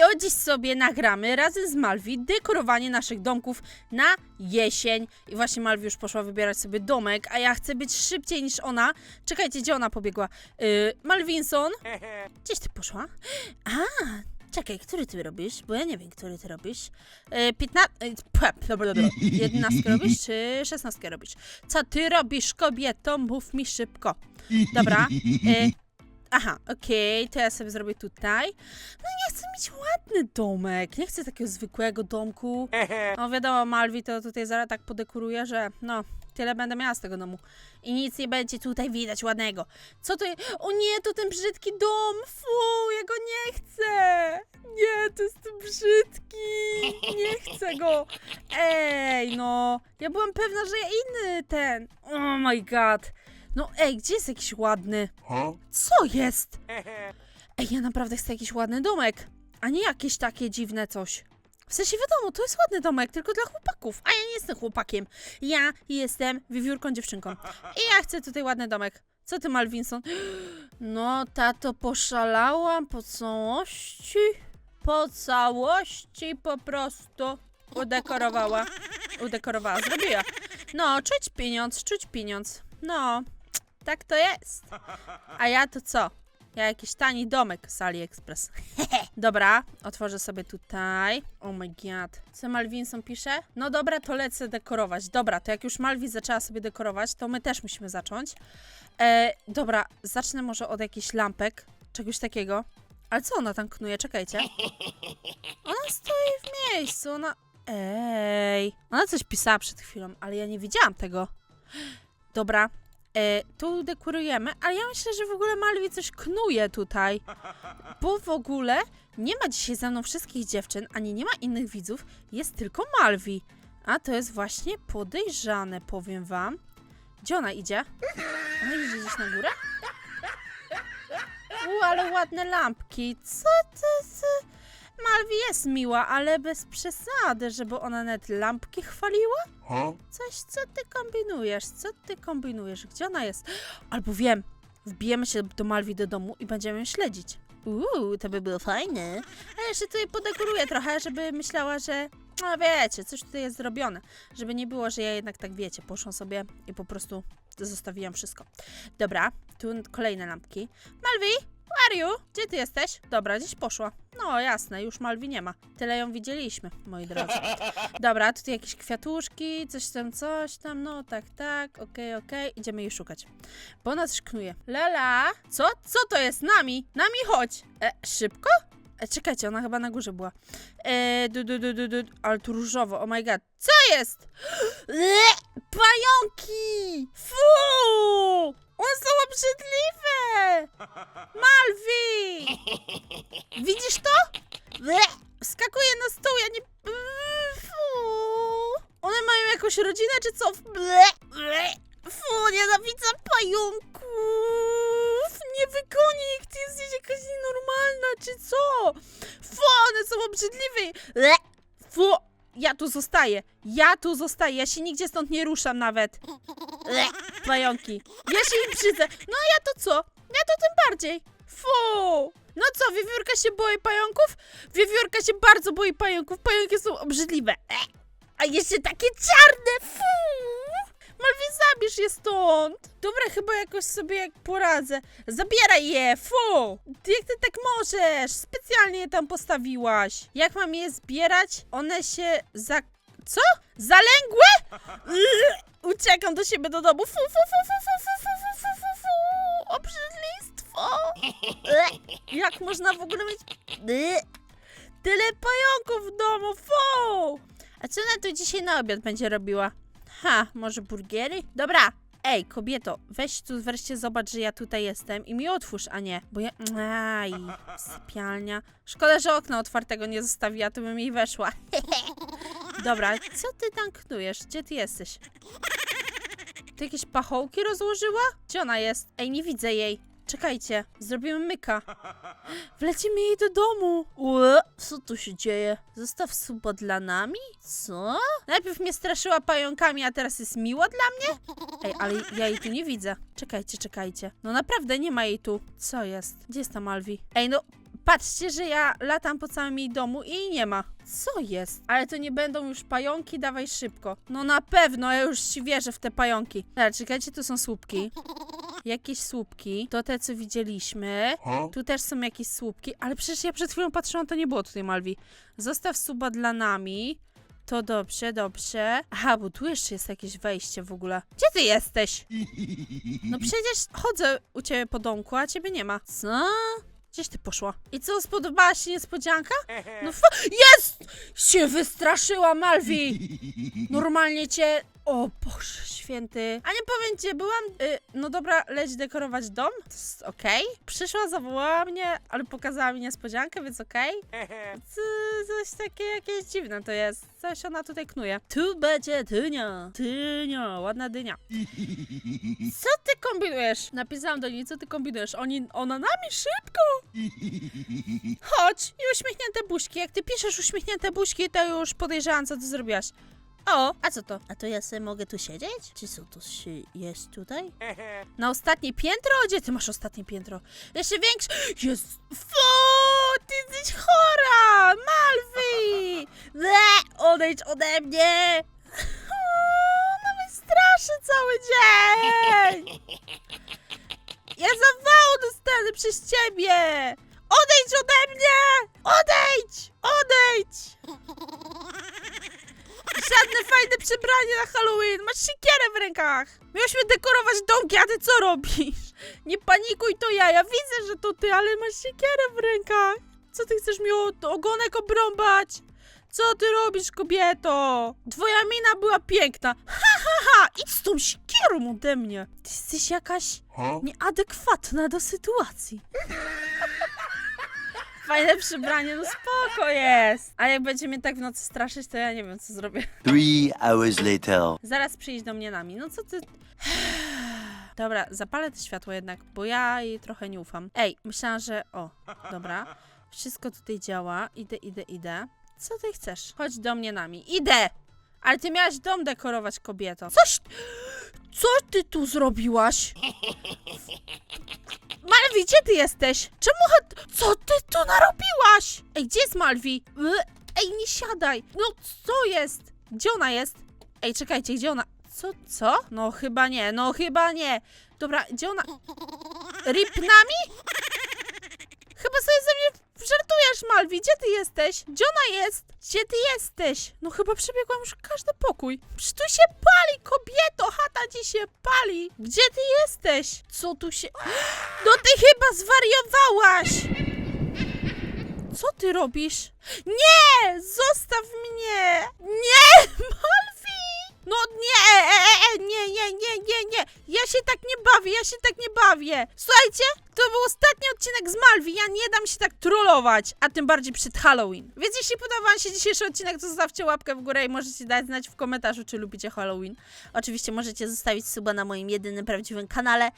Serio, dziś sobie nagramy razem z Malwi dekorowanie naszych domków na jesień. I właśnie Malwi już poszła wybierać sobie domek, a ja chcę być szybciej niż ona. Czekajcie, gdzie ona pobiegła? Yy, Malwinson? Gdzieś ty poszła? A, czekaj, który ty robisz? Bo ja nie wiem, który ty robisz. Piętna... Yy, pep, dobra, dobra. Robisz, czy szesnastkę robisz? Co ty robisz, kobieto? Mów mi szybko. Dobra. Yy, aha, okej, to ja sobie zrobię tutaj. No ja chcę mieć ładny domek. Nie chcę takiego zwykłego domku. No wiadomo, Malwi to tutaj zaraz tak podekoruje, że no, tyle będę miała z tego domu. I nic nie będzie tutaj widać ładnego. Co to jest? O nie, to ten brzydki dom! Fu, ja go nie chcę! Nie, to jest brzydki! Nie chcę go! Ej, no! Ja byłam pewna, że ja inny ten. Oh my god! No ej, gdzie jest jakiś ładny? Co jest? Ej, ja naprawdę chcę jakiś ładny domek, a nie jakieś takie dziwne coś. W sensie wiadomo, to jest ładny domek, tylko dla chłopaków, a ja nie jestem chłopakiem. Ja jestem wiewiórką dziewczynką. I ja chcę tutaj ładny domek. Co ty, Malwinson? No, tato, poszalałam po całości. Po całości po prostu udekorowała. Udekorowała, zrobiła. No, czuć pieniądz, czuć pieniądz. No, tak to jest. A ja to co? Ja jakiś tani domek z AliExpress. dobra, otworzę sobie tutaj. Oh my god. Co Malwinson pisze? No dobra, to lecę dekorować. Dobra, to jak już Malwi zaczęła sobie dekorować, to my też musimy zacząć. E, dobra, zacznę może od jakichś lampek, czegoś takiego. Ale co ona tam knuje? Czekajcie. Ona stoi w miejscu, ona... Ej, ona coś pisała przed chwilą, ale ja nie widziałam tego. Dobra, E, tu dekorujemy, ale ja myślę, że w ogóle Malwi coś knuje tutaj. Bo w ogóle nie ma dzisiaj ze mną wszystkich dziewczyn, ani nie ma innych widzów, jest tylko Malwi. A to jest właśnie podejrzane, powiem wam. Gdzie ona idzie? Ona idzie gdzieś na górę? U, ale ładne lampki. Co to za... Malwi jest miła, ale bez przesady, żeby ona nawet lampki chwaliła? Coś, co ty kombinujesz? Co ty kombinujesz? Gdzie ona jest? Albo wiem, wbijemy się do Malwi do domu i będziemy ją śledzić. Uuu, to by było fajne. A jeszcze tutaj podekoruję trochę, żeby myślała, że no wiecie, coś tutaj jest zrobione. Żeby nie było, że ja jednak tak wiecie, poszłam sobie i po prostu zostawiłam wszystko. Dobra, tu kolejne lampki. Malwi, you? Gdzie ty jesteś? Dobra, gdzieś poszła. No jasne, już Malwi nie ma. Tyle ją widzieliśmy, moi drodzy. Dobra, tutaj jakieś kwiatuszki, coś tam, coś tam, no tak, tak, okej, okej, idziemy jej szukać. Bo ona coś knuje. Lala! Co? Co to jest? Nami! Nami chodź! E, szybko? E, czekajcie, ona chyba na górze była. E, du, du, du, du, du, ale tu różowo, oh my god. Co jest? E, pająki! Fu! One są obrzydliwe! Malwi! Widzisz to? Skakuje na stół, ja nie... One mają jakąś rodzinę, czy co? Fu, nienawidzę pająków! Nie wygonię ich, ty jesteś jakaś nienormalna, czy co? Fu, one są obrzydliwe! Fu! Ja tu zostaję, ja tu zostaję, ja się nigdzie stąd nie ruszam nawet. Pająki. Ja się im brzydzę. No a ja to co? Ja to tym bardziej. Fu! No co, wiewiórka się boi pająków? Wiewiórka się bardzo boi pająków. Pająki są obrzydliwe. E! A jeszcze takie czarne! Fu! Malwin, zabierz je stąd! Dobra, chyba jakoś sobie jak poradzę. Zabieraj je! Fu! Jak ty tak możesz? Specjalnie je tam postawiłaś. Jak mam je zbierać? One się za... Co? Zalęgłe? Uciekam do siebie do domu. Fu, fu, fu, fu, fu, fu, fu. Obrzydlistwo. Ugh, Jak można w ogóle mieć... Ugh, Tyle pająków w domu, fu! A co ona tu dzisiaj na obiad będzie robiła? Ha, może burgery? Dobra, ej, kobieto, weź tu wreszcie zobacz, że ja tutaj jestem i mi otwórz, a nie, bo ja... Aj, sypialnia. Szkoda, że okna otwartego nie zostawiła, to bym jej weszła. Dobra, co ty tam knujesz? Gdzie ty jesteś? Ty jakieś pachołki rozłożyła? Gdzie ona jest? Ej, nie widzę jej. Czekajcie, zrobimy myka. Wlecimy jej do domu. Ue, co tu się dzieje? Zostaw suba dla nami? Co? Najpierw mnie straszyła pająkami, a teraz jest miła dla mnie? Ej, ale ja jej tu nie widzę. Czekajcie, czekajcie. No naprawdę nie ma jej tu. Co jest? Gdzie jest ta Malwi? Ej, no Patrzcie, że ja latam po całym jej domu i jej nie ma. Co jest? Ale to nie będą już pająki, dawaj szybko. No na pewno, ja już ci wierzę w te pająki. Ale czekajcie, tu są słupki. Jakieś słupki. To te, co widzieliśmy. Tu też są jakieś słupki, ale przecież ja przed chwilą patrzyłam, to nie było tutaj Malwi. Zostaw suba dla nami. To dobrze, dobrze. Aha, bo tu jeszcze jest jakieś wejście w ogóle. Gdzie ty jesteś? No przecież chodzę u ciebie po domku, a ciebie nie ma. Co? Gdzieś ty poszła? I co, spodobała się niespodzianka? No fa- Jest! Się wystraszyła, Malwi! Normalnie cię... O Boże święty. A nie powiem ci, byłam... Y, no dobra, leć dekorować dom. To jest okej. Przyszła, zawołała mnie, ale pokazała mi niespodziankę, więc okej. Co, coś takie jakieś dziwne to jest. Coś ona tutaj knuje. Tu będzie dynia. Dynia, ładna dynia. Co ty kombinujesz? Napisałam do niej, co ty kombinujesz? Oni, ona nami szybko. Chodź i uśmiechnięte buźki. Jak ty piszesz uśmiechnięte buźki, to już podejrzewam, co ty zrobiłaś. O, a co to? A to ja sobie mogę tu siedzieć? Czy co to się jest tutaj? Na ostatnie piętro? Gdzie ty masz ostatnie piętro? Jeszcze większe. Jest. Fu, ty jesteś chora! Malwi! Le, odejdź ode mnie! Ona mnie straszy cały dzień! Ja zawału dostanę przez ciebie! Odejdź ode mnie! Odejdź! Odejdź! Żadne fajne przebranie na Halloween! Masz siekierę w rękach! Miałyśmy dekorować domki, a ty co robisz? Nie panikuj, to ja. Ja widzę, że to ty, ale masz siekierę w rękach. Co ty chcesz mi o- ogonek obrąbać? Co ty robisz, kobieto? Twoja mina była piękna. Ha, ha, ha! Idź z tą siekierą ode mnie. Ty jesteś jakaś nieadekwatna do sytuacji. Fajne przybranie, no spoko jest. A jak będzie mnie tak w nocy straszyć, to ja nie wiem, co zrobię. Three hours later. Zaraz przyjdź do mnie nami. No co ty... Dobra, zapalę to światło jednak, bo ja jej trochę nie ufam. Ej, myślałam, że... O, dobra. Wszystko tutaj działa. Idę, idę, idę. Co ty chcesz? Chodź do mnie nami. Idę! Ale ty miałaś dom dekorować, kobieto. Coś... Co ty tu zrobiłaś? Malwi, gdzie ty jesteś? Czemu... Co ty tu narobiłaś? Ej, gdzie jest Malwi? Y, Ej, nie siadaj! No, co jest? Gdzie ona jest? Ej, czekajcie, gdzie ona... Co, co? No chyba nie, no chyba nie. Dobra, gdzie ona... Rip nami? Chyba sobie ze mnie Malwi. Gdzie ty jesteś? Gdzie ona jest? Gdzie ty jesteś? No chyba przebiegłam już każdy pokój. Przecież tu się pali, kobieto! Chata ci się pali! Gdzie ty jesteś? Co tu się... No ty chyba zwariowałaś! Co ty robisz? Nie! Zostaw mnie! Nie! Malwi! No nie! E, e, e, nie, nie, nie, nie, nie! Ja się tak nie bawię, ja się tak nie bawię! Słuchajcie, to był ostatni odcinek z Malwi, ja nie dam się tak trollować, a tym bardziej przed Halloween. Więc jeśli podobał się dzisiejszy odcinek, to zostawcie łapkę w górę i możecie dać znać w komentarzu, czy lubicie Halloween. Oczywiście możecie zostawić suba na moim jedynym prawdziwym kanale,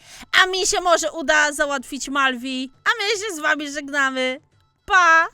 a mi się może uda załatwić Malwi, a my się z wami żegnamy. Pa!